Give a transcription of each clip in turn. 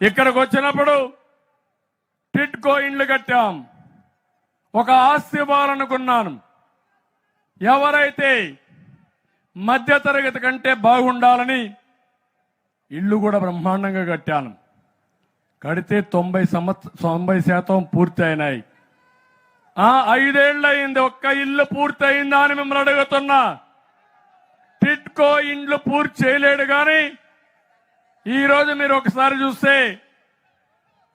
ఇక్కడికి వచ్చినప్పుడు టిట్కో ఇండ్లు కట్టాం. ఒక ఆస్తి ఇవ్వాలనుకున్నాను ఎవరైతే మధ్యతరగతి కంటే బాగుండాలని ఇల్లు కూడా బ్రహ్మాండంగా కట్టాను. కడితే తొంభై సంవత్స తొంభై శాతం పూర్తి అయినాయి ఆ ఐదేళ్ళు అయింది ఒక్క ఇల్లు పూర్తి అయిందా అని మిమ్మల్ని అడుగుతున్నా. టిట్కో ఇండ్లు పూర్తి చేయలేడు కానీ ఈరోజు మీరు ఒకసారి చూస్తే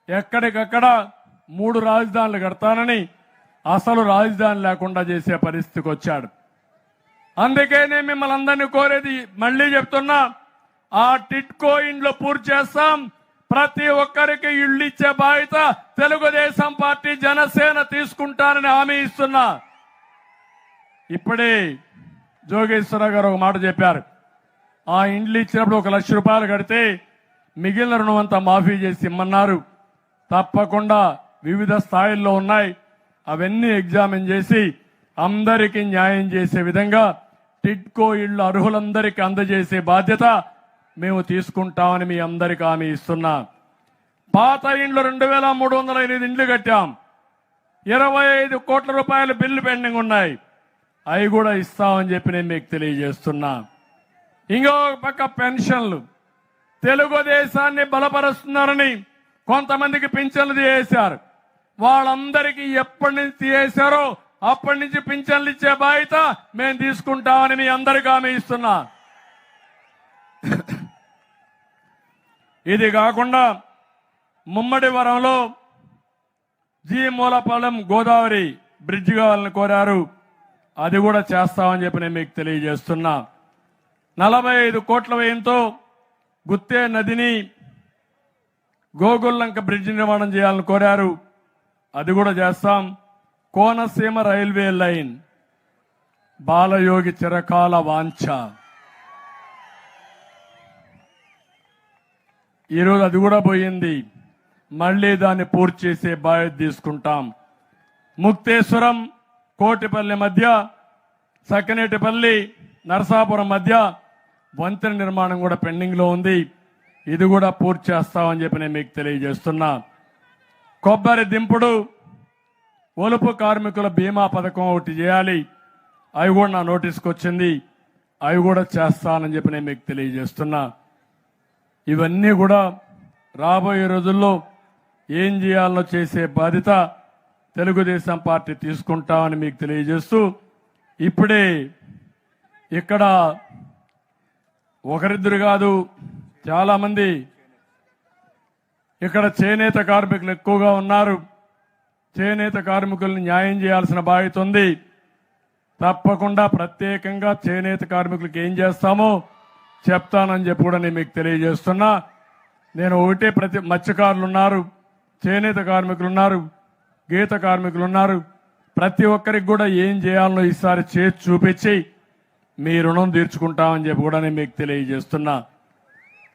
ఎక్కడికక్కడ మూడు రాజధానులు కడతానని అసలు రాజధాని లేకుండా చేసే పరిస్థితికి వచ్చాడు. అందుకే నేను మిమ్మల్ని అందరినీ కోరేది మళ్ళీ చెప్తున్నా ఆ టిట్కో ఇండ్లు పూర్తి చేస్తాం. ప్రతి ఒక్కరికి ఇళ్ళు ఇచ్చే బాధ్యత తెలుగుదేశం పార్టీ జనసేన తీసుకుంటానని హామీ ఇస్తున్నా. ఇప్పుడే జోగేశ్వర గారు ఒక మాట చెప్పారు. ఆ ఇండ్లు ఇచ్చినప్పుడు ఒక లక్ష రూపాయలు కడితే మిగిలిన రుణం అంతా మాఫీ చేసి ఇమ్మన్నారు. తప్పకుండా వివిధ స్థాయిల్లో ఉన్నాయి. అవన్నీ ఎగ్జామిన్ చేసి అందరికీ న్యాయం చేసే విధంగా టిడ్కో ఇళ్ళు అర్హులందరికీ అందజేసే బాధ్యత మేము తీసుకుంటామని మీ అందరికీ హామీ ఇస్తున్నా. పాత ఇండ్లు రెండు వేల మూడు వందల ఎనిమిది ఇండ్లు కట్టాం. ఇరవై ఐదు కోట్ల రూపాయల బిల్లు పెండింగ్ ఉన్నాయి. అవి కూడా ఇస్తామని చెప్పి నేను మీకు తెలియజేస్తున్నా. ఇంకో పక్క పెన్షన్లు. తెలుగుదేశాన్ని బలపరుస్తున్నారని కొంతమందికి పింఛన్లు చేశారు వాళ్ళందరికీ ఎప్పటి నుంచి చేశారో అప్పటి నుంచి పింఛన్లు ఇచ్చే బాధ్యత మేము తీసుకుంటామని మీ అందరికీ హామీ ఇస్తున్నా. ఇది కాకుండా ముమ్మడి వరంలో జీ మూలపాలెం గోదావరి బ్రిడ్జ్ కావాలని కోరారు. అది కూడా చేస్తామని చెప్పి నేను మీకు తెలియజేస్తున్నా. నలభై ఐదు కోట్ల వ్యయంతో గుత్తే నదిని గోగుల్లంక బ్రిడ్జ్ నిర్మాణం చేయాలని కోరారు. అది కూడా చేస్తాం. Konaseema railway line. బాలయోగి చిరకాల వాంఛ. ఈరోజు అది కూడా పోయింది. మళ్ళీ దాన్ని పూర్తి చేసే బాధ్యత తీసుకుంటాం. ముక్తేశ్వరం కోటిపల్లి మధ్య సకినేటిపల్లి నరసాపురం మధ్య వంతెన నిర్మాణం కూడా పెండింగ్లో ఉంది. ఇది కూడా పూర్తి చేస్తామని చెప్పి నేను మీకు తెలియజేస్తున్నా. కొబ్బరి దింపుడు ఒలుపు కార్మికుల బీమా పథకం ఒకటి చేయాలి. అవి కూడా నా నోటీస్కి వచ్చింది. అవి కూడా చేస్తానని చెప్పి నేను మీకు తెలియజేస్తున్నా. ఇవన్నీ కూడా రాబోయే రోజుల్లో ఏం చేయాలో చేసే బాధ్యత తెలుగుదేశం పార్టీ తీసుకుంటామని మీకు తెలియజేస్తూ ఇప్పుడే ఇక్కడ ఒకరిద్దరు కాదు చాలా మంది ఇక్కడ చేనేత కార్మికులు ఎక్కువగా ఉన్నారు. చేనేత కార్మికుల్ని న్యాయం చేయాల్సిన బాధ్యత ఉంది. తప్పకుండా ప్రత్యేకంగా చేనేత కార్మికులకు ఏం చేస్తామో చెప్తానని చెప్పి కూడా నేను మీకు తెలియజేస్తున్నా. నేను ఒకటే ప్రతి మత్స్యకారులు ఉన్నారు చేనేత కార్మికులు ఉన్నారు గీత కార్మికులు ఉన్నారు. ప్రతి ఒక్కరికి కూడా ఏం చేయాలనో ఈసారి చేతి చూపించి మీ రుణం తీర్చుకుంటామని చెప్పి కూడా నేను మీకు తెలియజేస్తున్నా.